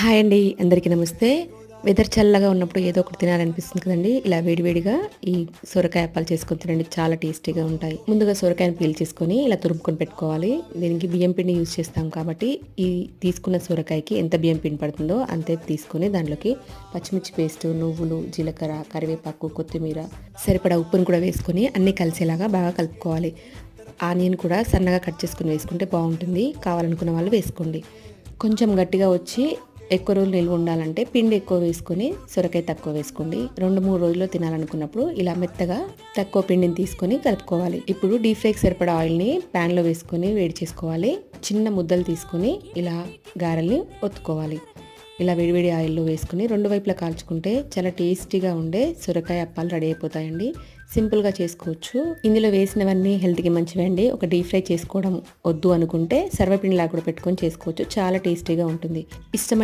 Hi అండి అందరికీ నమస్తే. వెదర్ చల్లగా ఉన్నప్పుడు ఏదో ఒకటి తినాలనిపిస్తుంది కదండి. ఇలా వేడివేడిగా ఈ సొరకాయ అప్పాలు చేసుకొని తినండి చాలా టేస్టీగా ఉంటాయి. ముందుగా సొరకాయను పీల్ చేసుకొని ఇలా తురుముకొని పెట్టుకోవాలి. దీనికి బియ్యం పిండి యూజ్ చేస్తాం కాబట్టి ఈ తీసుకున్న సొరకాయకి ఎంత బియ్యం పిండి పడుతుందో అంతే తీసుకొని దాంట్లోకి పచ్చిమిర్చి పేస్ట్ నువ్వులు జీలకర్ర కరివేపాకు కొత్తిమీర సరిపడా ఉప్పును కూడా వేసుకొని అన్నీ కలిసేలాగా బాగా కలుపుకోవాలి. ఆనియన్ కూడా సన్నగా కట్ చేసుకుని వేసుకుంటే బాగుంటుంది. కావాలనుకున్న వాళ్ళు వేసుకోండి. కొంచెం గట్టిగా వచ్చి ఎక్కువ రోజులు నిల్వ ఉండాలంటే పిండి ఎక్కువ వేసుకొని సొరకాయ తక్కువ వేసుకోండి. రెండు మూడు రోజుల్లో తినాలనుకున్నప్పుడు ఇలా మెత్తగా తక్కువ పిండిని తీసుకొని కలుపుకోవాలి. ఇప్పుడు డీప్ ఫ్రైకి సరిపడా ఆయిల్ని ప్యాన్లో వేసుకొని వేడి చేసుకోవాలి. చిన్న ముద్దలు తీసుకొని ఇలా గారెల్ని ఒత్తుకోవాలి. ఇలా వేడివేడి ఆయిల్లో వేసుకుని రెండు వైపులా కాల్చుకుంటే చాలా టేస్టీగా ఉండే సొరకాయ అప్పాలు రెడీ అయిపోతాయండి. సింపుల్గా చేసుకోవచ్చు. ఇందులో వేసినవన్నీ హెల్త్కి మంచివండి అండి. ఒక డీప్ ఫ్రై చేసుకోవడం వద్దు అనుకుంటే సర్వపిండిలా కూడా పెట్టుకొని చేసుకోవచ్చు. చాలా టేస్టీగా ఉంటుంది. ఇష్టమైన